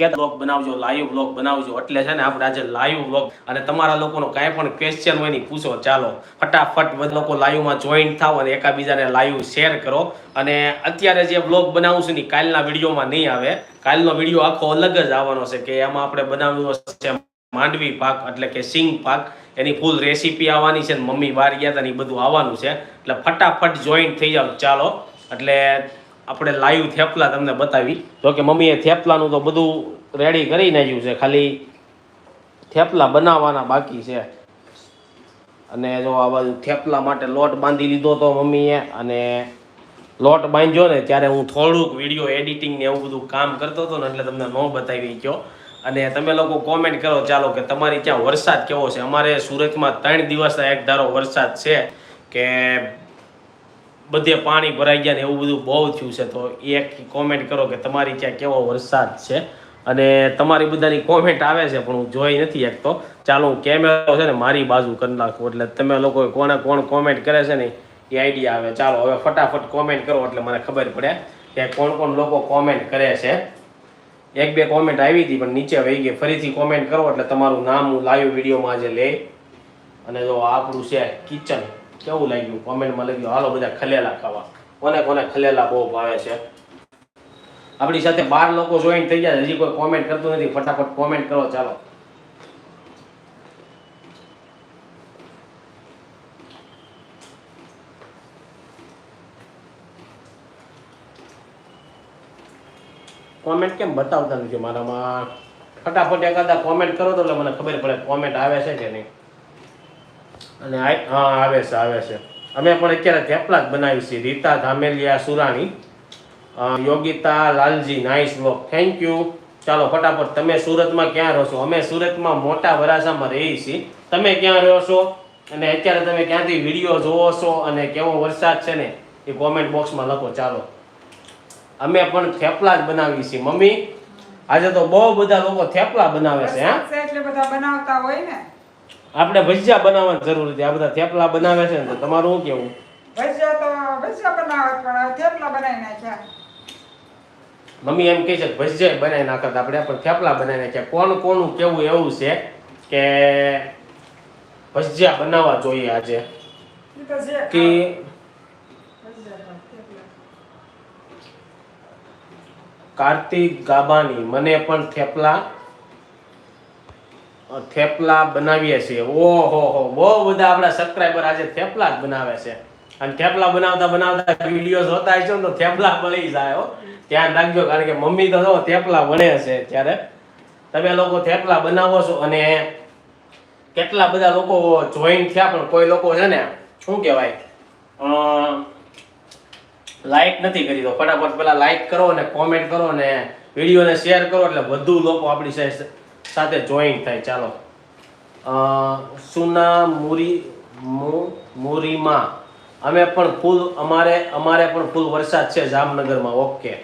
કહેતા બ્લોગ બનાવજો live blog બનાવજો. એટલે છે ને આપણે આજે લાઈવ બ્લોગ અને તમારા લોકોનો કાંઈ પણ ક્વેશ્ચન હોય નહીં પૂછો. ચાલો, ફટાફટ લોકો લાઈવમાં જોઈન થાવ અને એકાબીજાને લાઈવ શેર કરો. અને અત્યારે જે બ્લોગ બનાવશું ને કાલના વિડીયોમાં નહીં આવે. કાલનો વીડિયો આખો અલગ જ આવવાનો છે કે એમાં આપણે બનાવ્યો છે માંડવી પાક, એટલે કે સિંગ પાક. એની ફૂલ રેસીપી આવવાની છે ને મમ્મી બહાર ગયા હતા ને એ બધું આવવાનું છે. એટલે ફટાફટ જોઈન્ટ થઈ જાવ ચાલો, એટલે આપણે લાઈવ થેપલા તમને બતાવી. તો કે મમ્મીએ થેપલાનું તો બધું રેડી કરી નાખ્યું છે. ખાલી થેપલા બનાવવાના બાકી છે. અને જો આ બાજુ થેપલા માટે લોટ બાંધી લીધો તો મમ્મીએ અને લોટ બાંધ્યો ને ત્યારે હું થોડુંક વીડિયો એડિટિંગ ને એવું બધું કામ કરતો હતો ને એટલે તમને ન બતાવી ગયો અને તમે લોકો કોમેન્ટ કરો ચાલો કે તમારી ત્યાં વરસાદ કેવો છે? અમારે સુરતમાં ત્રણ દિવસના એક ધારો વરસાદ છે કે બધે પાણી ભરાઈ ગયા ને એવું બધું બહુ થયું છે. તો એક કોમેન્ટ કરો કે તમારી ત્યાં કેવો વરસાદ છે? અને તમારી બધાની કોમેન્ટ આવે છે, પણ હું જોઈ નથી એક તો ચાલો હું કેમેરો છે ને મારી બાજુ કરી નાખું. એટલે તમે લોકો કોને કોણ કોમેન્ટ કરે છે ને એ આઈડિયા આવે. ચાલો, હવે ફટાફટ કોમેન્ટ કરો એટલે મને ખબર પડે કે કોણ કોણ લોકો કોમેન્ટ કરે છે. એક બે કોમેન્ટ આવી હતી, પણ નીચે વહી ગઈ. ફરીથી કોમેન્ટ કરો એટલે તમારું નામ હું લાઈવ વિડીયોમાં આજે લઈ અને જો આપણું છે કિચન કેવું લાગ્યું? કોમેન્ટમાં લખ્યું હાલો બધા ખલેલા ખાવા. કોને કોને ખલેલા બહુ ભાવે છે? આપણી સાથે બાર લોકો જોઈન થઈ ગયા હજી કોઈ કોમેન્ટ કરતું નથી. ફટાફટ કોમેન્ટ કરો. ચાલો. કોમેન્ટ કેમ બતાવતા નથી મારામાં? ફટાફટ એકાદા કોમેન્ટ કરો તો એટલે મને ખબર પડે કોમેન્ટ આવે છે કે નહીં. અને હા, આવે છે આવે છે. અમે પણ અત્યારે થેપલા જ બનાવી છે, Rita Dhameliya Surani. Yogita Lalji nice walk thank you ચાલો, ફટાફટ, તમે સુરતમાં ક્યાં રહો છો? અમે સુરતમાં મોટા વરાસામાં રહીએ છીએ. તમે ક્યાં રહો છો? અને અત્યારે તમે ક્યાંથી વીડિયો જોવો છો અને કેવો વરસાદ છે ને, એ કોમેન્ટ બોક્સમાં લખો. ચાલો. અમે પણ થેપલા જ બનાવીએ છીએ. મમ્મી, આજે તો બહુ બધા લોકો થેપલા બનાવે છે, હા? એટલે બધા બનાવતા હોય ને. આપણે ભજીયા બનાવવાની જરૂર છે આ બધા થેપલા બનાવે છે ને તો તમારું શું કેવું ભજીયા તો ભજીયા બનાવે પણ થેપલા બનાવી નાખ્યા. મમ્મી એમ કહે છે કે ભજીયા બનાવી નાખતા આપણે પણ થેપલા બનાવી નાખ્યા. કોણ કોનું કેવું એવું છે કે ભજીયા બનાવવા જોઈએ આજે? કે. કાર્તિક ગાબાની મને પણ થેપલા થેપલા બનાવીએ છીએ. ઓહો, હો, બહુ બધા આપણા સબસ્ક્રાઈબર આજે થેપલા જ બનાવે છે. અને થેપલા બનાવતા બનાવતા વીડિયો જોતા હશો ને તો થેપલા બળી જાય ધ્યાન રાખજો, કારણ કે મમ્મી તો થેપલા વણે છે ત્યારે. તમે લોકો થેપલા બનાવો છો અને કેટલા બધા લોકો જોઈન થયા, પણ કોઈ લોકો છે ને, શું કહેવાય લાઈક નથી કરી દો ફટાફટ પેલા લાઈક કરો અને કોમેન્ટ કરો અને વિડીયોને શેર કરો એટલે વધુ લોકો આપણી સાથે જોઈન્ટ થાય ચાલો. સુના મુરી મુરીમાં. અમે પણ ફૂલ અમારે અમારે પણ ફૂલ વરસાદ છે જામનગરમાં ઓકે.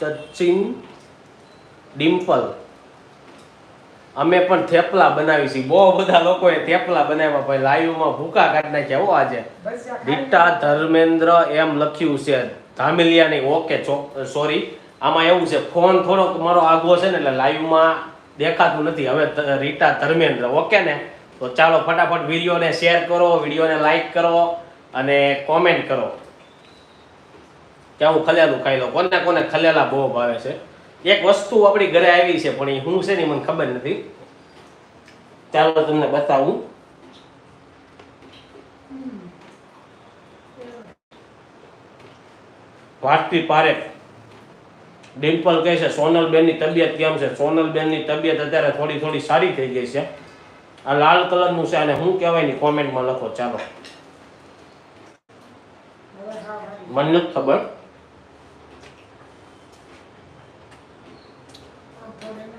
ચચિન ડિમ્પલ. અમે પણ થેપલા બનાવી છીએ. બહુ બધા લોકોએ થેપલા બનાવ્યા પછી લાઈવમાં ભૂકા કાઢી નાખ્યા હો આજે. ડીટા ધર્મેન્દ્ર એમ લખ્યું છે. ધામિલિયાની ઓકે સોરી. આમાં એવું છે, ફોન થોડોક મારો આગવો છે ને એટલે લાઈવમાં દેખાતું નથી. હવે રીટા ધર્મેન્દ્ર ઓકે ને? તો ચાલો ફટાફટ વિડીયોને શેર કરો, વિડીયોને લાઈક કરો અને કોમેન્ટ કરો. કેવું ખલેલું ખાઈ લઉં કોને કોને ખલેલા બહુ ભાવે છે. એક વસ્તુ આપણી ઘરે આવી છે, પણ એ શું છે ને મને ખબર નથી. ચાલો તમને બતાવું. ભારતી પારેખ. ડિમ્પલ કહે છે, સોનલબેનની તબિયત કેમ છે? સોનલબેનની તબિયત અત્યારે થોડી થોડી સારી થઈ ગઈ છે. આ લાલ કલરનું છે અને શું કહેવાય નહીં કોમેન્ટમાં લખો, ચાલો. મને નથી ખબર.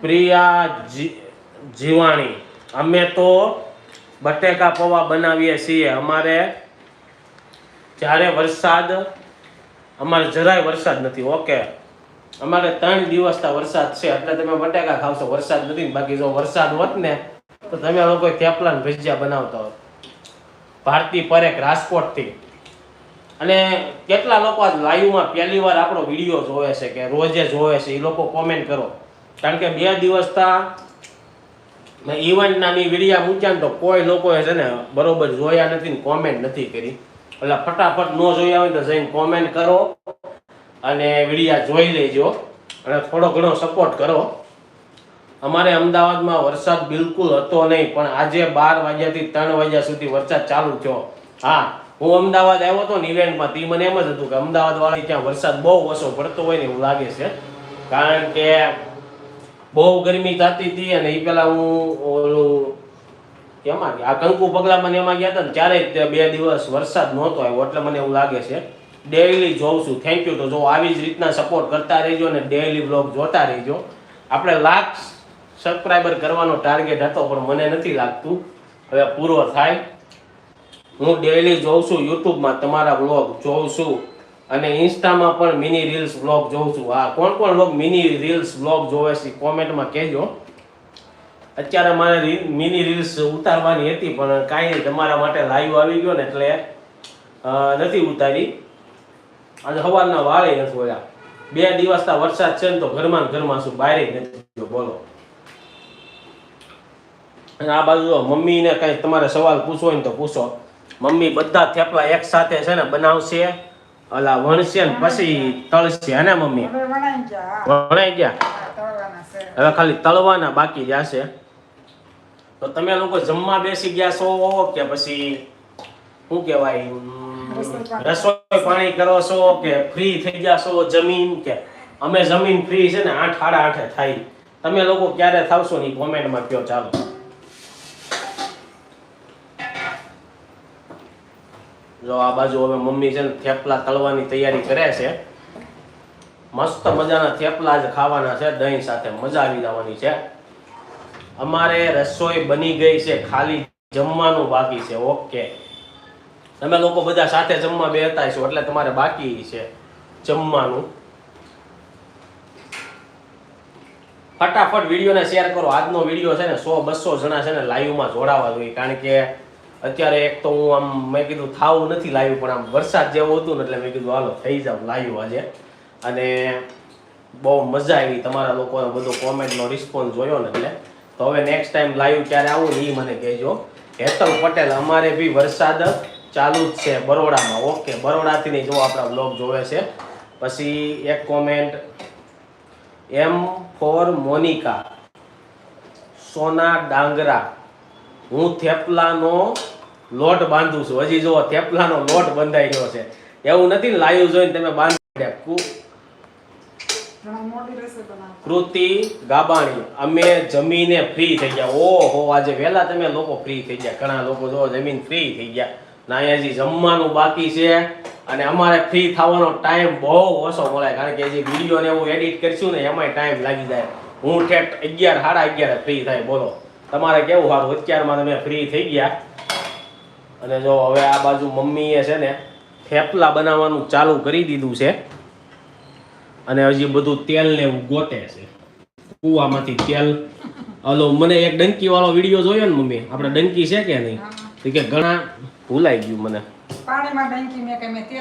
પ્રિયા જીવાણી, અમે તો બટેકા પૌવા બનાવીએ છીએ. અમારે જ્યારે વરસાદ, અમારે જરાય વરસાદ નથી, ઓકે. અમારે ત્રણ દિવસ વરસાદ છે. એટલે તમે બટેકા ખાવશો, વરસાદ નથી બાકી જો વરસાદ હોત ને, તો તમે લોકો થેપલા ને ભજીયા બનાવતા હોત. ભારતી પરેખ રાજકોટથી. અને કેટલા લોકો આજ લાઈવમાં પહેલી વાર આપણો વીડિયો જોવે છે કે રોજે જોવે છે એ લોકો કોમેન્ટ કરો. કારણ કે બે દિવસતા મેં ઇવેન્ટના ની વિડીયા મૂક્યા ને તો કોઈ લોકોએ છે ને બરોબર જોયા નથી ને કોમેન્ટ નથી કરી. એટલે ફટાફટ ન જોયા હોય તો જઈને કોમેન્ટ કરો. અને વિડીયા જોઈ લેજો અને થોડો ઘણો સપોર્ટ કરો. અમારે અમદાવાદમાં વરસાદ બિલકુલ હતો નહીં, પણ આજે બાર વાગ્યાથી ત્રણ વાગ્યા સુધી વરસાદ ચાલુ થયો. હા, હું અમદાવાદ આવ્યો હતો ને ઇવેન્ટમાં તે મને એમ જ હતું કે અમદાવાદ વાળી ત્યાં વરસાદ બહુ ઓછો પડતો હોય ને એવું લાગે છે. કારણ કે બહુ ગરમી થતી હતી અને એ પેલા હું ઓલું કેમાં આ કંકુ પગલામાં એમાં ગયા હતા ને, ત્યારે જ બે દિવસ વરસાદ નહોતો આવ્યો, એટલે મને એવું લાગે છે. ડેઈલી જોઉં છું. થેન્ક યુ તો જો આવી જ રીતના સપોર્ટ કરતા રહેજો અને ડેઈલી બ્લોગ જોતા રહેજો. આપણે લાખ સબસ્ક્રાઈબર કરવાનો ટાર્ગેટ હતો, પણ મને નથી લાગતું. હવે પૂરો થાય. હું ડેઈલી જોઉં છું યુટ્યુબમાં તમારા બ્લોગ જોઉં છું. અને ઇન્સ્ટામાં પણ મિની રીલ્સ બ્લોગ જોઉં છું. હા, કોણ કોણ લોકો મિની રીલ્સ બ્લોગ જોવે છે કોમેન્ટમાં કહેજો. અત્યારે મારે મિની રીલ્સ ઉતારવાની હતી, પણ કાંઈ તમારા માટે લાઈવ આવી ગયો ને એટલે નથી ઉતારી. આજે સવારના વાળે નથી વળ્યા બે દિવસના વરસાદ છે ને તો ઘરમાં ને ઘરમાં શું બહાર નથી બોલો. અને આ બાજુ મમ્મી મમ્મીને કઈ તમારે સવાલ પૂછવો હોય તો પૂછો. મમ્મી બધા થેપલા એક સાથે છે ને બનાવશે અલા વણશે ને પછી તળશે હે ને મમ્મી? વણાઈ ગયા. હવે ખાલી તળવાના બાકી જશે તો તમે લોકો જમવા બેસી ગયા છો કે પછી શું કહેવાય? ઉમ, રસોઈ પાણી. કરો છો કે ફ્રી થઈ ગયા જમીન કે અમે જમીન ફ્રી છે ને આઠ સાડા આઠે થાય. તમે લોકો ક્યારે થાવશો ને કોમેન્ટમાં કયો ચાલો. જો આ બાજુ હવે મમ્મી છે ને થેપલા તળવાની તૈયારી કરે છે. મસ્ત મજાના થેપલા જ ખાવાના છે, દહીં સાથે મજા આવી જવાની છે. અમારે રસોઈ બની ગઈ છે, ખાલી જમવાનું બાકી છે ઓકે તમે લોકો બધા સાથે જમવા બેહતા છો એટલે તમારે બાકી છે જમવાનું. ફટાફટ વિડીયોને શેર કરો. આજનો વીડિયો છે ને સો બસો જણા છે ને લાઈવમાં જોડાવા જોઈએ, કારણ કે અત્યારે એક તો હું આમ મેં કીધું થાવું નથી લાઈવ, પણ આમ વરસાદ જેવું હતું ને એટલે મેં કીધું હાલો થઈ જાવ લાઈવ આજે. અને બહુ મજા આવી તમારા લોકોનો બધો કોમેન્ટનો રિસ્પોન્સ જોયો ને એટલે. તો હવે નેક્સ્ટ ટાઈમ લાઈવ ક્યારે આવું ને એ મને કહેજો. હેતલ પટેલ, અમારે બી વરસાદ ચાલુ જ છે બરોડામાં. ઓકે બરોડાથી નહીં જો આપણા બ્લોગ જોવે છે. પછી એક કોમેન્ટ એમ ફોર મોનિકા સોના ડાંગરા. હું થેપલાનો લોટ બાંધું છું. હજી જો થેપલાનો લોટ બંધાઈ ગયો છે. એવું નથી લાઈવ જોઈને તમે બાંધી કૃતિ ગાબાણી. અમે જમીને ફ્રી થઈ ગયા. ઓહો આજે વહેલા તમે લોકો ફ્રી થઈ ગયા. ઘણા લોકો જો જમીન ફ્રી થઈ ગયા. અહીંયા હજી જમવાનું બાકી છે અને અમારે ફ્રી થવાનો ટાઈમ બહુ ઓછો મળે. કારણ કે જે વીડિયો ને એવું એડિટ કરશું ને એમાંય ટાઈમ લાગી જાય. હું ઠેઠ અગિયાર, સાડા અગિયાર ફ્રી થાય. બોલો, તમારે કેવું સારું અત્યારમાં તમે ફ્રી થઈ ગયા. અને જો હવે આ બાજુ મમ્મીએ છે ને થેપલા બનાવવાનું ચાલુ કરી દીધું છે. અને હજી બધું તેલ ને એવું ગોતે છે. કુવામાંથી તેલ. હલો, મને એક ડંકી વાળો વીડિયો જોયો ને મમ્મી? આપણે ડંકી છે કે નહીં? કે ઘણા ભૂલાઈ ગયું મને.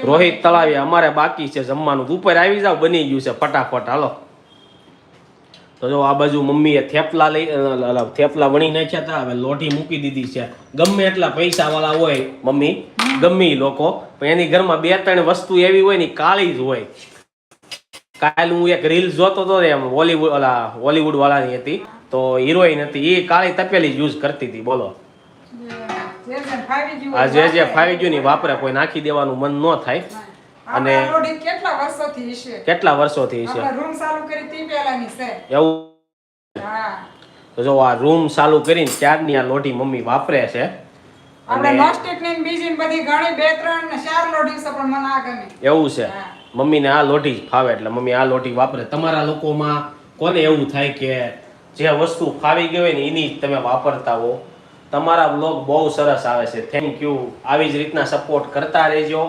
રોહિત તળાવી અમારે બાકી છે જમવાનું. ઉપર આવી જાવ બની ગયું છે ફટાફટ. હાલો. તો જો આ બાજુ મમ્મીએ થેપલા લઈ થેપલા વણી નાખ્યા હતા. હવે લોઢી મૂકી દીધી છે. ગમે એટલા પૈસા વાળા હોય મમ્મી ગમે લોકો. પણ એની ઘરમાં બે ત્રણ વસ્તુ એવી હોય ને કાળી જ હોય. કાલ હું એક રીલ જોતો હતો ને એમ બોલીવુડ ઓલા હોલીવુડ વાળાની હતી. તો હિરોઈન હતી. એ કાળી તપેલી યુઝ કરતી હતી. બોલો. જે જે આ જે જે ફાવી ગયું ને વાપરે કોઈ નાખી દેવાનું મન ન થાય. અને- કેટલા વર્ષોથી છે? કેટલા વર્ષોથી છે? રૂમ ચાલુ કરી તી પહેલાની છે. એવું? તો જો આ રૂમ ચાલુ કરીને ત્યારની આ લોટી મમ્મી વાપરે છે. આપણે અને નોસ્ટિકની ને બીજી બધી ઘણી બે ત્રણ ને ચાર લોટી છે પણ મને આ ગમે. એવું છે. મમ્મીને આ લોટી જ ફાવે એટલે મમ્મી આ લોટી વાપરે. તમારા લોકોમાં કોને એવું થાય કે જે વસ્તુ ફાવી ગઈ હોય ને એની જ તમે વાપરતા હો? તમારા બ્લોગ બહુ સરસ આવે છે. થેન્ક યુ આવી જ રીતના સપોર્ટ કરતા રહેજો.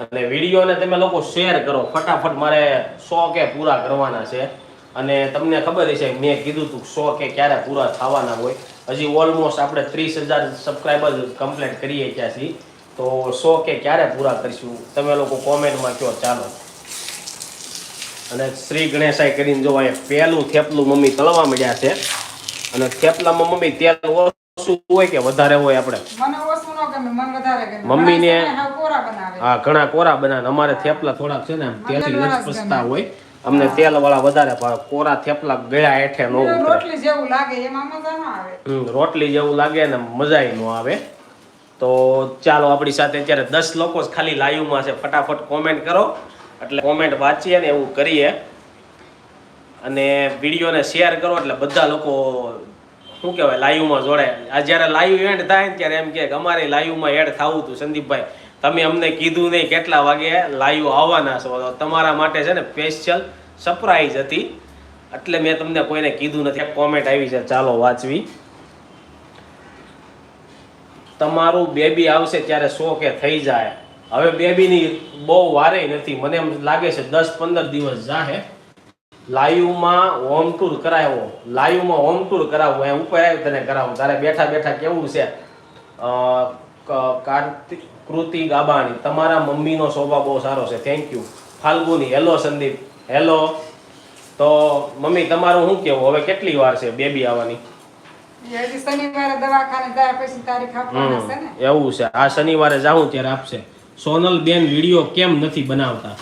અને વિડીયોને તમે લોકો શેર કરો. ફટાફટ મારે સો કે પૂરા કરવાના છે. અને તમને ખબર છે મેં કીધું હતું સો કે ક્યારે પૂરા થવાના હોય. હજી ઓલમોસ્ટ આપણે ત્રીસ હજાર સબસ્ક્રાઈબર કમ્પ્લીટ કરીએ ત્યાં છીએ. તો સો કે ક્યારે પૂરા કરીશું? તમે લોકો કોમેન્ટમાં કહો, ચાલો. અને શ્રી ગણેશાય કરીને જો અહીંયા પહેલું થેપલું મમ્મી તળવા મળ્યા છે. અને થેપલામાં મમ્મી તેલ ઓછું હોય કે વધારે હોય આપણે? મને ઓછું ન ગમે મને વધારે ગમે. મમ્મીને- ઘણા કોરા બનાવે. હા ઘણા કોરા બનાવે. અમારે થેપલા થોડાક છે ને તેલથી ગમે. હોય. અમને તેલ વાળા વધારે ભાવે. કોરા થેપલા ગળા હેઠે નો ઉતરે. રોટલી જેવું લાગે એમાં મજા ના આવે. હમ, રોટલી જેવું લાગે ને મજાય ન આવે. તો ચાલો આપણી સાથે અત્યારે દસ લોકો ખાલી લાઈવમાં છે. ફટાફટ કોમેન્ટ કરો. એટલે કોમેન્ટ વાંચીએ ને એવું કરીએ. અને વિડીયોને શેર કરો એટલે બધા લોકો શું કહેવાય, લાઈવમાં જોડાય. આ જ્યારે લાઈવ એન્ડ થાય ને ત્યારે એમ કે અમારે લાઈવમાં એડ થવું હતું, સંદીપભાઈ. તમે અમને કીધું નહીં કેટલા વાગે લાઈવ આવવાના છો. તમારા માટે છે ને સ્પેશિયલ સરપ્રાઈઝ હતી. એટલે મેં તમને કોઈને કીધું નથી. કોમેન્ટ આવી છે, ચાલો વાંચવી. તમારું બેબી આવશે ત્યારે શો કે થઈ જાય. હવે બેબીની બહુ વારે નથી. મને એમ લાગે છે દસ પંદર દિવસ જાહે. લાઈવમાં હોમ ટૂર કરાવ્યો લાઈવમાં હોમ ટૂર કરાવું. એ ઉપર આવ્યું તને કરાવું. તારે બેઠા બેઠા કેવું છે? કાર્તિક કૃતિ ગાબાણી તમારા મમ્મીનો સ્વભાવ બહુ સારો છે. Thank you Falguni. Hello Sandeep. Hello તો મમ્મી તમારું શું કેવું? હવે કેટલી વાર છે બેબી આવવાની? એવું છે. આ શનિવારે જાઉં ત્યારે આપશે. સોનલ બેન વીડિયો કેમ નથી બનાવતા?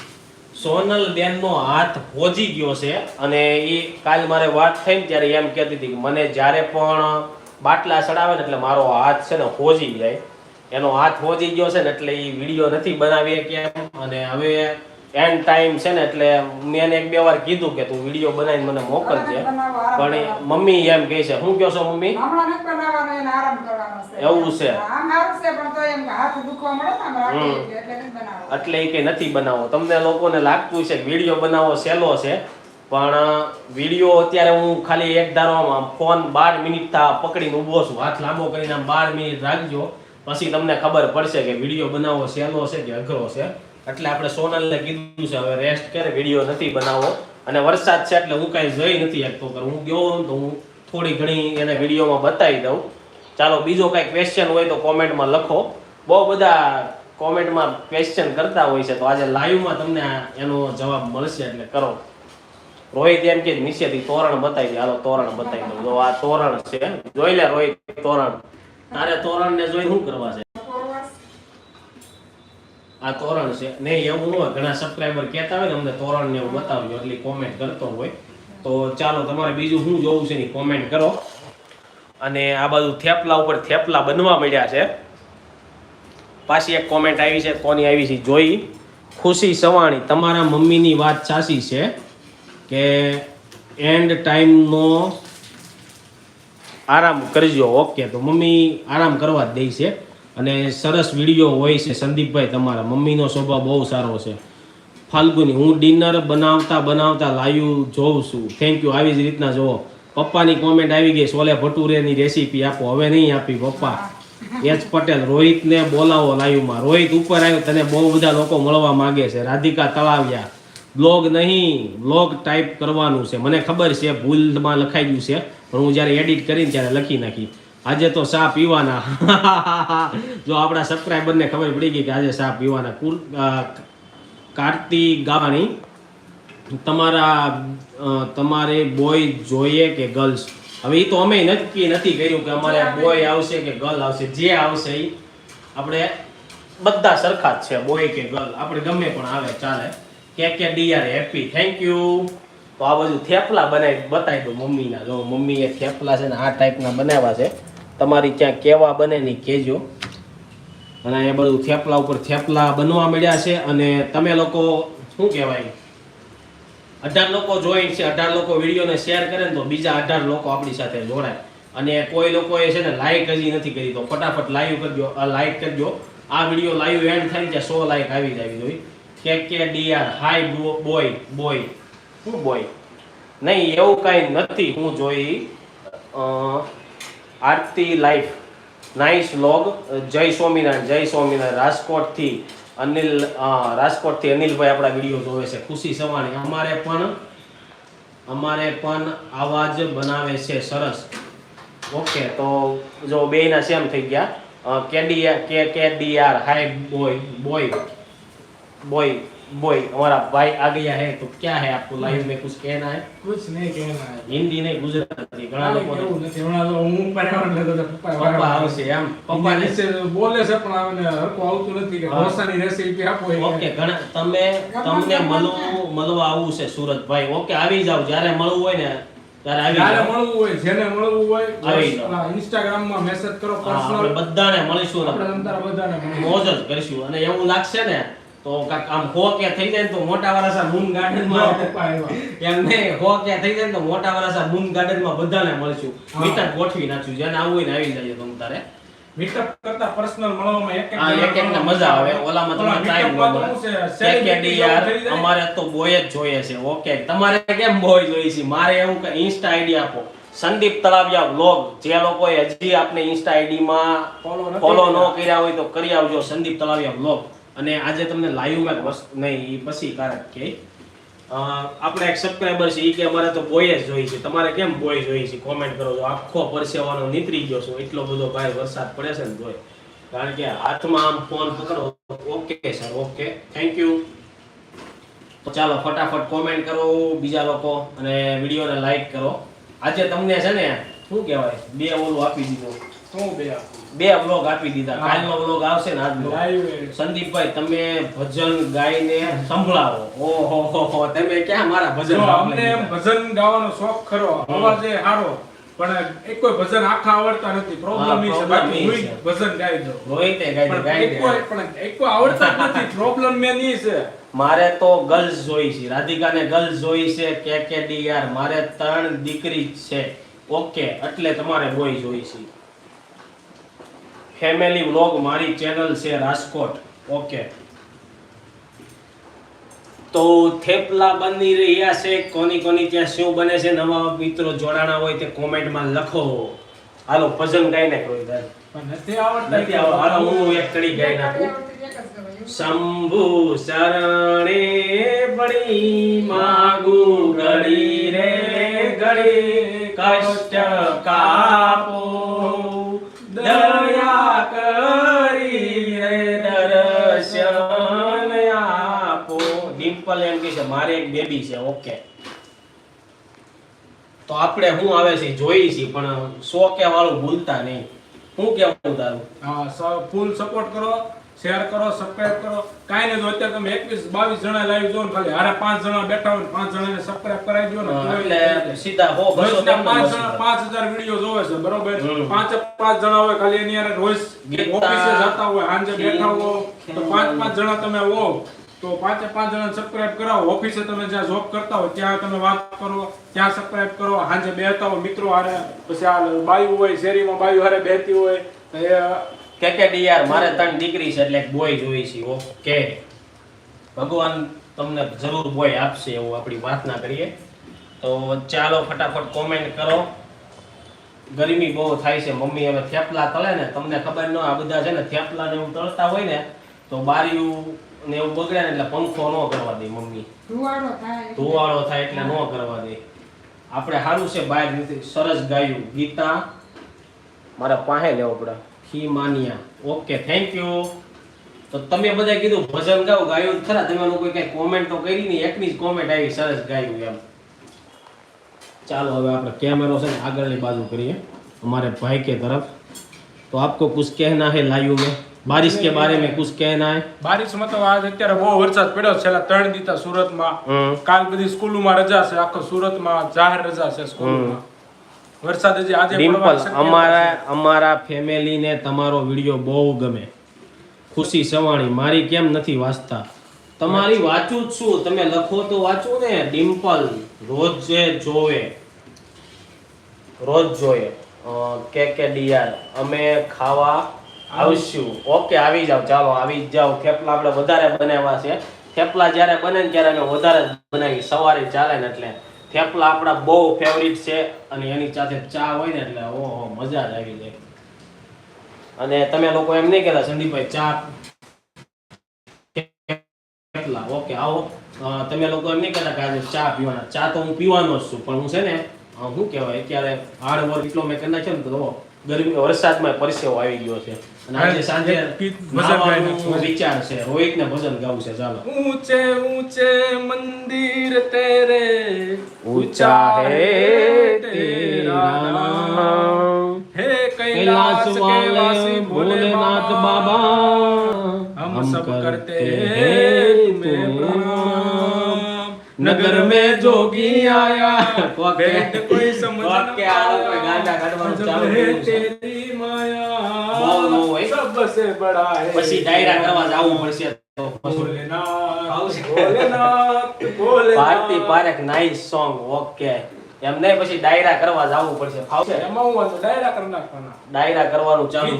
સોનલ બેનનો હાથ હોજી ગયો છે અને એ કાલ મારે વાત થઈ ને ત્યારે એમ કહેતી હતી કે મને જ્યારે પણ બાટલા ચડાવે ને એટલે મારો હાથ છે ને હોજી જાય. એનો હાથ હોજી ગયો છે ને એટલે એ વીડિયો નથી બનાવીએ કેમ? અને હવે એન્ડ ટાઈમ છે ને એટલે મેં એને એક બે વાર કીધું કે તું વીડિયો બનાવીને મને મોકલજે પણ મમ્મી એમ કહે છે શું કહો છો મમ્મી? હમણાં નથી બનાવવાનો એને આરામ કરવાનો છે. એવું છે. આમ સારું છે પણ તો એમ હાથ દુખવા મળે ને આમ રાખે એટલે એટલે એ કઈ નથી બનાવો તમને લોકોને લાગતું છે કે વીડિયો બનાવો સહેલો છે પણ વીડિયો અત્યારે હું ખાલી એક ધારવામાં ફોન બાર મિનિટ થા પકડીને ઊભો છું. હાથ લાંબો કરીને આમ બાર મિનિટ રાખજો. પછી તમને ખબર પડશે કે વીડિયો બનાવવો સહેલો છે કે અઘરો છે. એટલે આપણે સોનલને કીધું છે, હવે રેસ્ટ કરે વીડિયો નથી બનાવો. અને વરસાદ છે એટલે હું કાંઈ જઈ નથી શકતો પણ હું ગયો તો હું થોડી ઘણી એને વિડીયોમાં બતાવી દઉં. ચાલો, બીજો કાંઈ ક્વેશ્ચન હોય તો કોમેન્ટમાં લખો. બહુ બધા કોમેન્ટમાં ક્વેશ્ચન કરતા હોય છે, તો આજે લાઈવમાં તમને એનો જવાબ મળશે, એટલે કરો. રોહિત એમ કે નીચેથી તોરણ બતાવી દે. હાલો, તોરણ બતાવી દઉં. જો આ તોરણ છે, જોઈ લે રોહિત, તોરણ. તારે તોરણ ને જોઈ શું કરવા છે. આ તોરણ છે. નહીં, એવું ન હોય. ઘણા સબસ્ક્રાઈબર કહેતા હોય ને, અમને તોરણ ને એવું બતાવજો. એટલી કોમેન્ટ કરતો હોય. તો ચાલો, તમારે બીજું શું જોવું છે ને કોમેન્ટ કરો. અને આ બાજુ થેપલા ઉપર થેપલા બનવા મળ્યા છે. પાછી એક કોમેન્ટ આવી છે. કોની આવી છે જોઈ. ખુશી સવાણી, તમારા મમ્મીની વાત સાચી છે કે એન્ડ ટાઈમનો આરામ કરજો. ઓકે તો મમ્મી આરામ કરવા જ દે છે. અને સરસ વીડિયો હોય છે સંદીપભાઈ તમારા. મમ્મીનો સ્વભાવ બહુ સારો છે. ફાલ્ગુની, હું ડિનર બનાવતા બનાવતા લાઈવ જોઉં છું. થેન્ક યુ આવી જ રીતના જુઓ. પપ્પાની કોમેન્ટ આવી ગઈ, સોલે ભટુરેની રેસીપી આપો. હવે નહીં આપી પપ્પા. એચ પટેલ, રોહિતને બોલાવો લાઈવમાં. રોહિત ઉપર આવ્યો, તને બહુ બધા લોકો મળવા માંગે છે. રાધિકા તળાવિયા. બ્લોગ નહીં, બ્લોગ ટાઈપ કરવાનું છે. મને ખબર છે, ભૂલમાં લખાઈ ગયું છે, પણ હું જ્યારે એડિટ કરીને ત્યારે લખી નાખી. આજે તો ચા પીવાના. જો આપણા સબસ્ક્રાઈબરને ખબર પડી ગઈ કે આજે ચા પીવાના. કાર્તિક ગાવાની તમારા તમારે બોય જોઈએ કે ગર્લ્સ હવે એ તો અમે નક્કી નથી કર્યું કે અમારે બોય આવશે કે ગર્લ આવશે. જે આવશે એ આપણે બધા સરખા જ છે બોય કે ગર્લ આપણે ગમે પણ આવે, ચાલે. કે K DR happy. Thank you તો આ બધું થેપલા બનાવી, બતાવી દો મમ્મીના. જો મમ્મીએ થેપલા છે ને આ ટાઈપના બનાવ્યા છે. તમારી ત્યાં કેવા બને ની કહેજો. અને એ બધું થેપલા ઉપર થેપલા બનવા મળ્યા છે અને તમે લોકો શું કહેવાય? અઢાર લોકો જોઈન છે અઢાર લોકો વિડીયોને શેર કરે ને તો બીજા અઢાર લોકો આપણી સાથે જોડાય. અને કોઈ લોકોએ છે ને લાઈક હજી નથી કરી તો ફટાફટ લાઈવ કરજો. લાઈક કરજો. આ વીડિયો લાઈવ એન્ડ થાય ને ત્યાં સો લાઈક આવી જાય જોઈએ કે K DR hi boy boy શું બોય નહીં એવું કાંઈ નથી હું જોઈ અ, આરતી લાઈફ. Nice log. જય સ્વામિનારાયણ જય સ્વામિનારાયણ. રાજકોટથી અનિલ રાજકોટથી અનિલભાઈ આપણા વીડિયો જોવે છે. ખુશી સવાણી. અમારે પણ અમારે પણ આવા બનાવે છે. સરસ. ઓકે, તો જો બેયના સેમ થઈ ગયા. KDR, K K D R hi boy boy boy. Boy हमारा भाई आ गया है तो क्या है आपको लाइव में कुछ कहना है कुछ नहीं कहना है હિન્દી નહીં ગુજરાતી ઘણા કાંઈ લોકો કેવું નથી હમણાં તો હું પર્યાવરણ લેતો હતો પપ્પા પપ્પા આવશે એમ પપ્પા નીચે બોલે છે પણ આને હરખું આવતું નથી કે હા. ઢોસાની રેસીપી આપો એ ઓકે ઘણા તમે તમને મળવું મળવા આવવું છે સુરતભાઈ ઓકે આવી જાવ જ્યારે મળવું હોય ને ત્યારે આવી જ્યારે જાવ મળવું હોય જેને મળવું હોય આવી જાઓ. ઓલા ઇન્સ્ટાગ્રામમાં મેસેજ કરો હા, આપણે પર્સનલ બધાને મળીશું આપણે ને તમતારા બધાને મળીએ. મોજ જ કરીશું અને એવું લાગશે ને તો આમ હો કે થઈ જાય તો મોટા વરાસા મૂન ગાર્ડનમાં એમ ને હો કે થઈ જાય તો મોટા વરાસા મૂન ગાર્ડનમાં બધાને મળશું. મીટર ગોઠવી નાખશું જેને આવું હોય ને આવી જાય તો તારે મીટઅપ કરતા પર્સનલ મળવામાં એક એક એક ને મજા આવે. ઓલામાં તમારે ટાઈમ મળે. યાર અમારે તો બોય જ જોઈએ છે. ઓકે તમારે કેમ બોય જોઈએ છે? મારે એવું કે ઇન્સ્ટા આઈડી આપો. સંદીપ તળાવિયા વ્લોગ જે લોકો હજી આપને ઇન્સ્ટા આઈડી માં ફોલો ન કર્યા. કર્યા હોય તો કરી આવજો. સંદીપ તળાવિયા વ્લોગ અને આજે તમને લાઈવમાં એક વસ્તુ નહીં એ પછી કારક કે આપણે એક સબસ્ક્રાઈબર છે એ કે અમારે તો બોય જ જોઈએ છે. તમારે કેમ બોય જોઈએ છે? કોમેન્ટ કરો. છો આખો પરસેવાનો નીતરી ગયો છો. એટલો બધો ભાઈ વરસાદ પડે છે ને તોય. કારણ કે હાથમાં આમ ફોન પકડો. Okay sir okay thank you તો ચાલો ફટાફટ કોમેન્ટ કરો બીજા લોકો અને વિડીયોને લાઈક કરો. આજે તમને છે ને, શું કહેવાય? બે ઓલું આપી દીધું. શું બે? બે વ્લોગ આપી દીધા. કાલનો વ્લોગ આવશે ને આજનો. સંદીપભાઈ તમે ભજન ગાઈને સંભળાવો. ઓહો હો હો તમે ક્યાં મારા ભજન અમને ભજન ગાવાનો શોખ ખરો. અવાજ એ સારો પણ એક કોઈ ભજન આખા આવડતા નથી. પ્રોબ્લેમ છે. બાકી છે. ભજન ગાઈ દઉં. રોહિતે ગાઈ દે ગાઈ દે. કોઈ- પણ એક કોઈ આવડતા નથી. પ્રોબ્લેમ મે ની છે. મારે તો ગર્લ્સ જોઈ છે. રાધિકાને ગર્લ્સ જોઈ છે કે કે ડી યાર મારે ત્રણ દીકરી છે. ઓકે એટલે તમારે બોય જોઈ છે. ફેમિલી વ્લોગ મારી ચેનલ છે રાજકોટ. ઓકે તો થેપલા બની રહ્યા છે. કોની કોની ત્યાં શું બને છે નવા મિત્રો જોડાણા હોય તે કોમેન્ટમાં લખો. હાલો ભજન ગાઈને કોઈ દર નથી આવડતા નથી આવો હાલો હું એક કડી ગાઈ નાખું. શંભુ શરણે પડી માગુ ગળી રે ગળી કષ્ટ કાપો. દયા છે મારે એક બેબી છે ઓકે. તો આપણે શું આવે છે જોઈ છે પણ સો કે વાળું ભૂલતા નહીં. શું કેવું તારું? હા ફૂલ સપોર્ટ કરો શેર કરો સબસ્ક્રાઇબ કરો. કાંઈ નહીં અત્યારે તમે એકવીસ બાવીસ જણા લાઈવ જો ખાલી હારે પાંચ જણા બેઠા હોય ને પાંચ જણાને સબસ્ક્રાઇબ કરાવી દો ને એટલે સીધા હો બસો પાંચ જણા પાંચ હજાર વીડિયો જોવે છે બરોબર? પાંચ પાંચ જણા હોય ખાલી એની યાર રોજ ઓફિસે જતા હોય સાંજે બેઠા હો તો પાંચ પાંચ જણા તમે હો. તો પાંચે પાંચ જણા સબસ્ક્રાઇબ કરાવો. ઓફિસે તમે જ્યાં જોબ કરતા હોય ત્યાં તમે વાત કરો. ત્યાં સબસ્ક્રાઇબ કરો. સાંજે બેહતા હો મિત્રો હારે. પછી આ બાયું હોય, શેરીમાં બાયું હારે બેહતી હોય. તો એ કે કે યાર, મારે ત્રણ દીકરી છે એટલે એક બોય જોઈ છે ઓકે ભગવાન તમને જરૂર બોય આપશે એવું આપણી પ્રાર્થના કરીએ. તો ચાલો ફટાફટ કોમેન્ટ કરો. ગરમી બહુ થાય છે, મમ્મી હવે થેપલા તળે ને. તમને ખબર ન આ બધા છે ને થેપલા ને એવું તળતા હોય ને, તો બારીયું ને એવું બગડે ને એટલે પંખો ન કરવા દે મમ્મી. ધુવાડો થાય. ધુવાડો થાય એટલે ન કરવા દે. આપણે સારું છે બહાર સરસ ગાયું. ગીતા મારા પાસે લેવો પડે. ફી માનિયા. ઓકે થેન્ક યુ તો તમે બધા કીધું ભજન ગાવ ગાયું ખરા. તમે કોઈ કઈ કોમેન્ટ તો કરી નહીં. એકની જ કોમેન્ટ આવી સરસ ગાયું એમ. ચાલો હવે આપણે કેમેરો છે ને આગળની બાજુ કરીએ. અમારે ભાઈ કે તરફ. તો આપકો કુછ કહેના હે લાયું મેં. बारिश के बारे में कुछ कहना है બારિશમાં તો આજ અત્યારે બહુ વરસાદ પડ્યો છે છેલ્લા ત્રણ દીતા સુરતમાં હમ. કાલ બધી સ્કૂલોમાં રજા છે આખો સુરતમાં જાહેર રજા છે સ્કૂલોમાં વરસાદ હજી આજે ડિમ્પલ પડવાની શક્યતા અમારા છે. અમારા ફેમિલીને તમારો વિડીયો બહુ ગમે ખુશી સવાણી મારી કેમ નથી વાંચતા તમારી વાંચું જ શું તમે લખો તો વાંચું ને ડિમ્પલ રોજ જે જોવે રોજ જોઈએ કે કે ડીઆર અમે ખાવા આવશું. ઓકે આવી જાવ ચાલો, આવી જાવ થેપલા આપણે વધારે બનાવ્યા છે. થેપલા જ્યારે બને ત્યારે અમે વધારે બનાવી સવારે ચાલે ને એટલે થેપલા આપણા બહુ ફેવરિટ છે અને એની સાથે ચા હોય ને એટલે ઓહો, મજા જ આવી જાય. અને તમે લોકો એમ નહીં કહેતા, સંદીપભાઈ, ચા થેપલા. ઓકે આવો. તમે લોકો એમ નહીં કહેતા કે આજે ચા પીવાના. ચા તો હું પીવાનો જ છું, પણ હું છે ને શું કહેવાય? અત્યારે હાર્ડ વર્ક એટલો મેં કરી નાખ્યો ને તો, ગરમી, વરસાદમાં પરસેવો આવી ગયો છે. આજે ઊંચે ઊંચે મંદિર તેરે ઊંચા હે હે કૈલાસ કે ભોલેનાથ બાબા હમ સબ કરતે હે તુમે नगर में जोगी आया કોકે- भेद कोई समझ न કોકે આ લોકોએ ગાંડા કાઢવાનું जब ચાલુ है કર્યું છે. तेरी माया બહુ ન હોય. सबसे बड़ा है પછી ડાયરા કરવા જવું પડશે તો Bholenath Bholenath Bholenath Bharati Parekh nice song okay એમ નહીં પછી ડાયરા કરવા જવું પડશે. ફાવશે? એમાં હું વાંધો ડાયરા કરી નાખવાના. ડાયરા કરવાનું ચાલુ.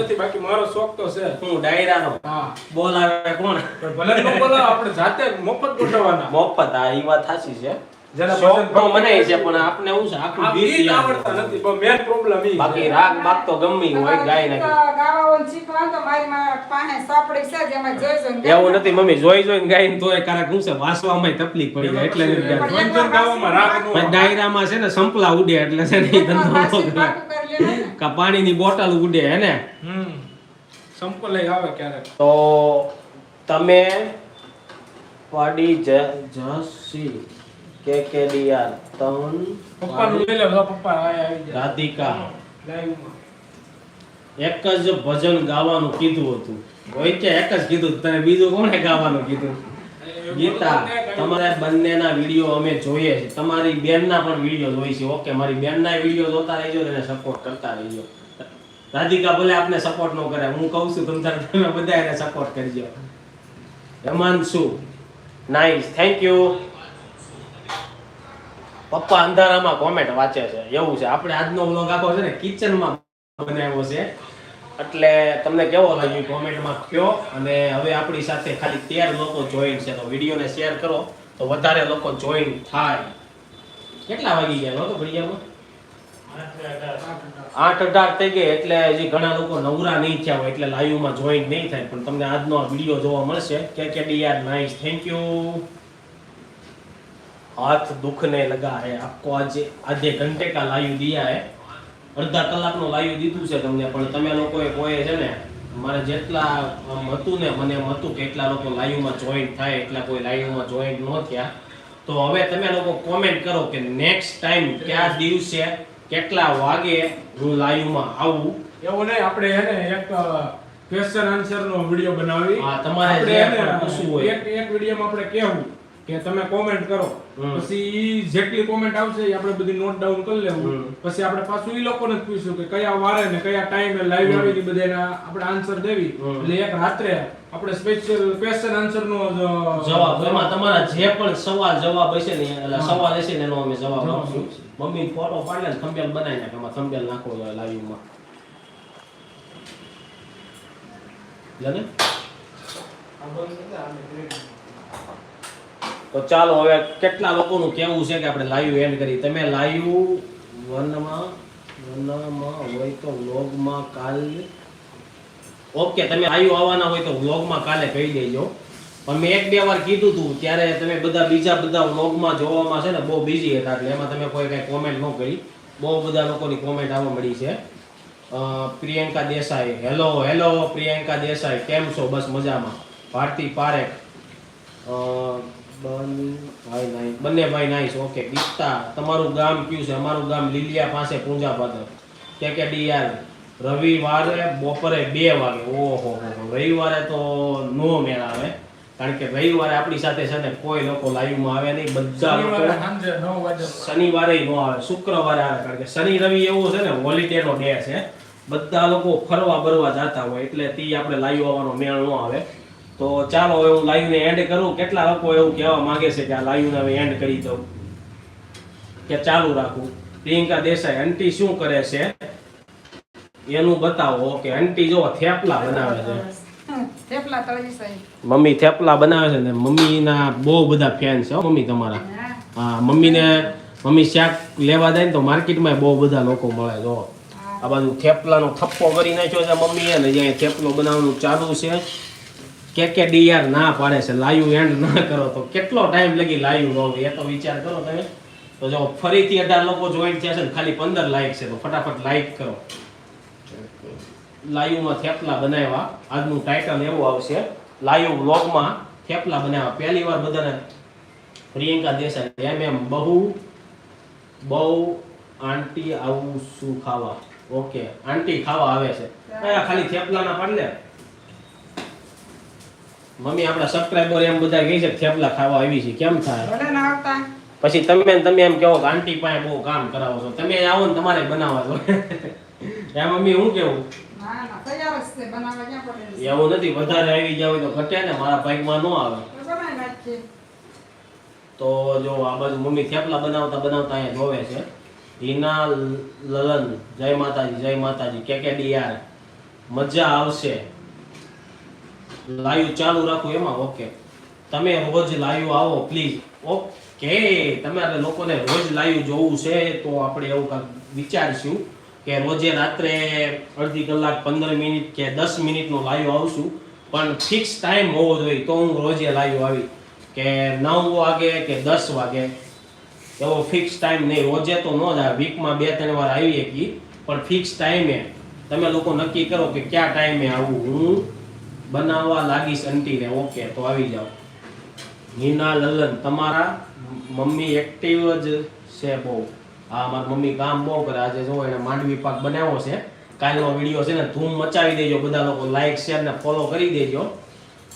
નથી બાકી મારો શોખ તો છે. હું ડાયરાનો. હા. બોલાવે કોણ? ભલે ન બોલાવો, આપણે જાતે મફત ગોઠવવાના. મોફત આ એ વાત સાચી છે. મને છે. પણ આપને શું છે આખું ગીત ગીત આવડતા નથી પણ મેન પ્રોબ્લેમ ઈ બાકી રાગ બાગ તો ગમી હોય ગાય નાખી. ગીત ગાવાનું તો મારી માં પાસે સાંપડી છે જેમાં જોઈ જોઈને એવું નથી મમ્મી જોઈ જોઈને ગાઈને તોય કારક શું છે વાંચવામાં તકલીફ પડી જાય એટલે ગાવામાં રાગ નો ડાયરામાં છે ને સંપલા ઉડે એટલે છે ને ની ધંધો. કા પાણીની બોટલ ઉડે હે ને? હમ. સંપલ આવે ક્યારેક. તો તમે પડી જ જસી. કે કે ડીઆર તન પપ્પાનું લઈ લે પપ્પા આવી જાય રાધિકા. એક જ ભજન ગાવાનું કીધું હતું. કોઈ કે એક જ કીધું તને બીજું કોણે ગાવાનું કીધું? ગીતા તમારા બંનેના વીડિયો અમે જોઈએ છે તમારી બેનના પણ વીડિયો જોઈએ છે ઓકે મારી બેનના વીડિયો જોતા રહેજો અને સપોર્ટ કરતા રહેજો. રાધિકા ભલે આપને સપોર્ટ ન કરે હું કહું છું તમ તારે- તમે બધા એને સપોર્ટ કરજો. હેમાંશુ નાઈસ થેન્ક યુ પપ્પા અંધારામાં કોમેન્ટ વાંચે છે. એવું છે. આપણે આજનો વ્લોગ આખો છે ને કિચનમાં બનાવ્યો છે. એટલે તમને કેવો લાગ્યું કોમેન્ટમાં કયો? અને હવે આપણી સાથે ખાલી તેર લોકો જોઈન છે. તો વિડીયોને શેર કરો. તો વધારે લોકો જોઈન થાય. કેટલા વાગી ગયા લોકો ઘડિયાળમાં આઠ અઢાર થઈ ગઈ એટલે હજી ઘણા લોકો નવરા નહીં થયા હોય એટલે લાઈવમાં જોઈન નહીં થાય. પણ તમને આજનો આ વીડિયો જોવા મળશે. કે K DR nice thank you हाथ दुखने लगा है आपको आज आधे घंटे का लाइव दिया है અડધા કલાકનો લાઈવ દીધું છે તમને પણ તમે લોકોએ કોઈ છે ને મારે જેટલા આમ હતું ને મને એમ હતું કે એટલા લોકો લાઈવમાં જોઈન થાય એટલા કોઈ લાઈવમાં જોઈન ન થયા તો હવે તમે લોકો કોમેન્ટ કરો કે નેક્સ્ટ ટાઈમ કયા દિવસે કેટલા વાગે હું લાઈવમાં આવું એવું નહીં આપણે એને એક ક્વેશ્ચન આન્સર નો વિડિયો બનાવી હા, તમારે આપણે જે એને પણ પૂછવું હોય. એક એક વિડિયોમાં આપણે કહેવું કે તમે કોમેન્ટ કરો. પછી ઈ જેટલી કોમેન્ટ આવશે એ આપણે બધી નોટ ડાઉન કરી લેવું. પછી આપણે પાછું એ લોકોને જ પૂછ્યું કે કયા વારે ને કયા ટાઈમે લાઈવ આવી હતી બધાના આપણે આન્સર દેવી. એટલે એક રાત્રે આપણે સ્પેશિયલ ક્વેશ્ચન આન્સર નો જવાબ. એમાં તમારા જે પણ સવાલ જવાબ હશે ને એટલે સવાલ હશે ને એનો અમે જવાબ આપશું. મમ્મી ફોટો પાડે ને થંબેલ બનાવી નાખે. એમાં થંબેલ નાખવો જોઈએ લાઈવમાં લે ને? તો ચાલો હવે કેટલા લોકોનું કેવું છે કે આપણે લાઈવ એન્ડ કરી. તમે લાઈવ વનમાં વનમાં હોય તો વ્લોગમાં કાલ. ઓકે તમે લાઈવ આવવાના હોય તો વ્લોગમાં કાલે કહી દેજો. પણ મેં એક બે વાર કીધું હતું ત્યારે તમે બધા બીજા બધા વ્લોગમાં જોવામાં છે ને બહુ બિઝી હતા, એટલે એમાં તમે કોઈ કંઈ કોમેન્ટ ન કરી. બહુ બધા લોકોની કોમેન્ટ આવવા મળી છે. પ્રિયંકા દેસાઈ હેલો હેલો પ્રિયંકા દેસાઈ, કેમ છો? બસ મજામાં. ભારતી પારેખ બન- ભાઈ નાઈસ બંને ભાઈ નાઈસ ઓકે ગીતા તમારું ગામ કયું છે? અમારું ગામ લીલિયા પાસે પૂંજા પાદર કે કે ડીઆર રવિવારે બપોરે બે વાગે. ઓહો હો. રવિવારે તો નો મેળ આવે. કારણ કે રવિવારે આપણી સાથે છે ને કોઈ લોકો લાઈવમાં આવે નહીં. બધા શનિવારે લોકો નો આવે શુક્રવારે આવે. કારણ કે શનિ રવિ એવો છે ને હોલિડે નો ડે છે. બધા લોકો ફરવા બરવા જતા હોય એટલે તે આપણે લાઈવ આવવાનો મેળ ન આવે. તો ચાલો હવે હું લાઈવ ને એન્ડ કરું. કેટલા લોકો એવું કહેવા માંગે છે કે આ લાઈવ ને હવે એન્ડ કરી દઉં? કે ચાલુ રાખું? પ્રિયંકા દેસાઈ આંટી શું કરે છે? એનું બતાવો કે આંટી જો થેપલા બનાવે છે. મમ્મી થેપલા બનાવે છે ને મમ્મીના બહુ બધા ફેન છે મમ્મી તમારા. હા. હા મમ્મીને મમ્મી શાક લેવા જાય ને તો માર્કેટમાં બહુ બધા લોકો મળે જો આ બાજુ થેપલાનો થપ્પો કરી નાખ્યો છે મમ્મીએ ને અહીંયા થેપલો બનાવવાનું ચાલુ છે. કે કે ડીઆર ના પાડે છે લાઈવ એન્ડ ના કરો તો કેટલો ટાઈમ લગી લાઈવ રહો એ તો વિચાર કરો તમે. તો જો ફરીથી અઢાર લોકો જોઈન થયા છે ને ખાલી પંદર લાઈક છે તો ફટાફટ લાઈક કરો. લાઈવમાં થેપલા બનાવ્યા. આજનું ટાઇટલ એવું આવશે લાઈવ વ્લોગમાં થેપલા બનાવ્યા. પહેલી વાર બધાને પ્રિયંકા દેસાઈ એમ એમ બહુ બહુ આંટી આવું શું ખાવા? ઓકે આંટી ખાવા આવે છે. આ ખાલી થેપલાના પાડલે મમ્મી આપણા સબસ્ક્રાઇબર એમ બધા કહે છે થેપલા ખાવા આવી છે. કેમ થાય? ભલે ના આવતા. પછી તમે ને તમે એમ કહો કે આંટી પાસે બહુ કામ કરાવો છો. તમે આવો ને તમારે બનાવવા છો. એ મમ્મી હું કેવું? એવું નથી વધારે આવી જાવ તો ઘટે ને મારા બાઈકમાં ન આવે. તો જો આ બાજુ મમ્મી થેપલા બનાવતા બનાવતા અહીંયા જોવે છે. હિના લલન જય માતાજી જય માતાજી કે કે યાર મજા આવશે. લાઈવ ચાલુ રાખું એમાં ઓકે તમે રોજ લાઈવ આવો પ્લીઝ ઓકે તમારે લોકોને રોજ લાઈવ જોવું છે, તો આપણે એવું કાંઈક વિચારશું કે રોજે રાત્રે અડધી કલાક, પંદર મિનિટ કે દસ મિનિટનો લાઈવ આવશું, પણ ફિક્સ ટાઈમ હોવો જોઈએ, તો હું રોજે લાઈવ આવી. કે નવ વાગે કે દસ વાગે, એવો ફિક્સ ટાઈમ નહીં. રોજે તો ન જ આવે. વીકમાં બે, ત્રણ વાર આવીએ કે, પણ ફિક્સ ટાઈમે તમે લોકો નક્કી કરો કે કયા ટાઈમે આવવું હું બનાવવા લાગીશ અંટીને ઓકે તો આવી જાઓ. હિના લલન, તમારા મમ્મી એક્ટિવ જ છે બહુ. હા મારી મમ્મી કામ બહુ કરે. આજે જો એને માંડવી પાક બનાવ્યો છે, કાલનો વીડિયો છે ને, ધૂમ મચાવી દેજો બધા લોકો. લાઈક શેર ને ફોલો કરી દેજો.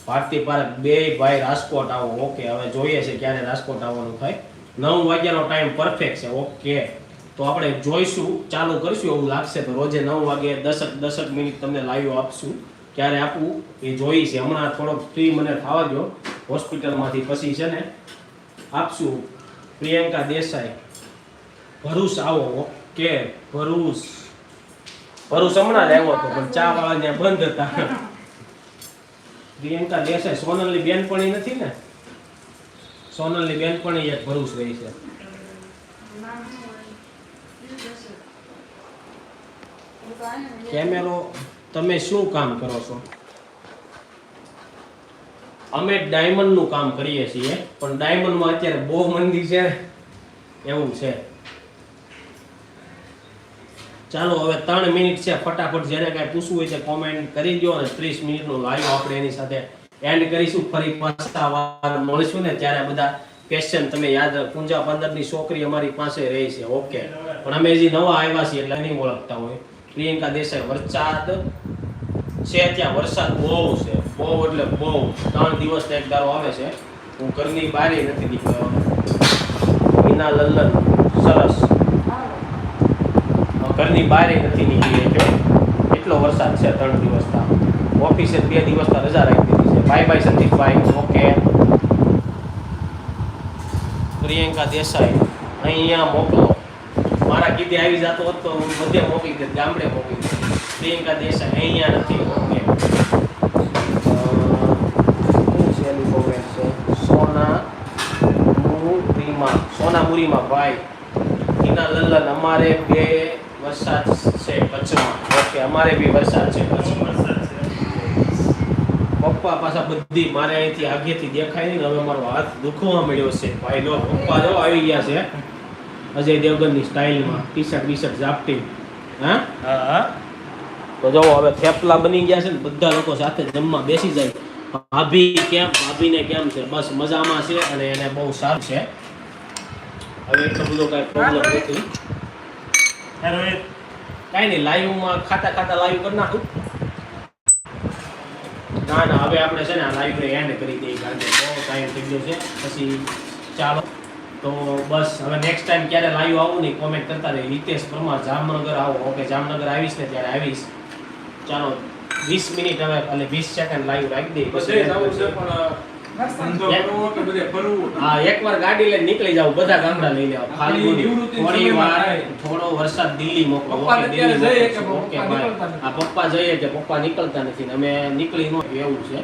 ભારતી પાર્ક બે ભાઈ રાજકોટ આવો. ઓકે હવે જોઈએ છે ક્યારે રાજકોટ આવવાનું થાય. નવ વાગ્યાનો ટાઈમ પરફેક્ટ છે. ઓકે તો આપણે જોઈશું, ચાલુ કરીશું એવું લાગશે. તો રોજે નવ વાગે દસક દસક મિનિટ તમને લાઈવ આપશું. ક્યારે આપવું એ જોઈ છે. હમણાં થોડોક ફ્રી મને થવા દો હોસ્પિટલમાંથી પછી છે ને આપશું. પ્રિયંકા દેસાઈ ભરૂચ આવો ઓકે ભરૂચ? ભરૂચ હમણાં જ આવ્યો હતો પણ ચા વાળા ત્યાં બંધ હતા. પ્રિયંકા દેસાઈ સોનલની બેનપણી નથી ને? સોનલની બેનપણી એક ભરૂચ રહી છે. કેમેરો તમે શું કામ કરો છો? અમે ડાયમંડનું કામ કરીએ છીએ, પણ ડાયમંડમાં અત્યારે બહુ મંદી છે. એવું છે. ચાલો, હવે ત્રણ મિનિટ છે, ફટાફટ જેને કાંઈ પૂછવું હોય છે કોમેન્ટ કરી દો અને ત્રીસ મિનિટનો લાઈવ આપણે એની સાથે એન્ડ કરીશું. ફરી પાછા વાર મળશું ને ત્યારે બધા ક્વેશ્ચન તમે યાદ પૂંજા પંદરની છોકરી અમારી પાસે રહી છે ઓકે પણ અમે હજી નવા આવ્યા છીએ એટલે નહીં ઓળખતા હોય. પ્રિયંકા દેસાઈ વરસાદ છે ત્યાં વરસાદ બહુ છે. બહુ એટલે બહુ. ત્રણ દિવસ એક દારો આવે છે. હું ઘરની બારી નથી નીકળ્યો વિના લલ્લન, સરસ. ઘરની બહાર નથી નીકળી ગયો એટલો વરસાદ છે ત્રણ દિવસના. ઓફિસે બે દિવસના રજા રાખી દીધી છે. બાય બાય સંદીપભાઈ ઓકે. પ્રિયંકા દેસાઈ, અહીંયા મોકલો. કીધે આવી જતો હોત હું બધે મોકલી દે ગામડે મોકલી દે પ્રિયંકા દેસાઈ અહીંયા નથી ઓકે અ, શું છે સોના મુરીમાં સોના મુરીમાં ભાઈ. હિના લલ્લન અમારે બે વરસાદ છે કચ્છમાં. ઓકે અમારે બી વરસાદ છે કચ્છમાં. પપ્પા પાછા બધી મારે અહીંથી આગેથી દેખાય નહીં હવે મારો હાથ દુખવા મળ્યો છે. ભાઈ લો પપ્પા જો આવી ગયા છે. અજય દેવગનની સ્ટાઇલમાં ટી શર્ટ ટી શર્ટ ઝાપટી. હા? તો જો હવે થેપલા બની ગયા છે ને બધા લોકો સાથે જમવા બેસી જાય. ભાભી કેમ? ભાભીને કેમ છે? બસ મજામાં છે અને એને બહુ સારું છે. હવે એટલો બધો કાંઈ પ્રોબ્લેમ નથી. કાંઈ નહીં લાઈવમાં ખાતા ખાતા લાઈવ કરી નાખું. ના ના હવે આપણે છે ને આ લાઈવને એન્ડ કરી દઈએ કારણ કે બહુ ટાઈમ થઈ ગયો છે. પછી ચાલો. તો બસ હવે નેક્સ્ટ ટાઈમ ક્યારે લાઈવ આવું નહીં કોમેન્ટ કરતા રહે. હિતેશ પરમાર જામનગર આવો. ઓકે જામનગર આવીશ ને ત્યારે આવીશ. ચાલો વીસ મિનિટ હવે એટલે વીસ સેકન્ડ લાઈવ રાખી દઈએ. હા એકવાર ગાડી લઈને નીકળી જાવ બધા ગામડા લઈ લેવા ફાલ્ગુની. થોડી વાર થોડો વરસાદ દિલ્હી મોકલો. Okay, bye. આ પપ્પા જઈએ કે પપ્પા નીકળતા નથી અમે નીકળી નો એવું છે.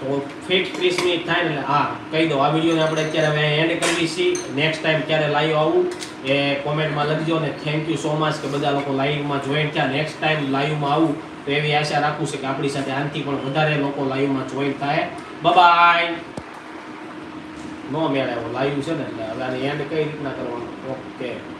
તો ફિક્સ ત્રીસ મિનિટ થાય ને, હા, કહી દો. આ વિડીયોને આપણે અત્યારે હવે એન્ડ કરવી છીએ. નેક્સ્ટ ટાઈમ ક્યારે લાઈવ આવું, એ કોમેન્ટમાં લખજો ને થેન્ક યુ સો મચ કે બધા લોકો લાઈવમાં જોઈન થયા. નેક્સ્ટ ટાઈમ લાઈવમાં આવું, તો એવી આશા રાખું છું કે આપણી સાથે આનથી પણ વધારે લોકો લાઈવમાં જોઈન થાય. બબાય નો મેળ આવ્યો. લાઈવ છે ને, એટલે હવે એન્ડ કઈ રીતના કરવાનું? ઓકે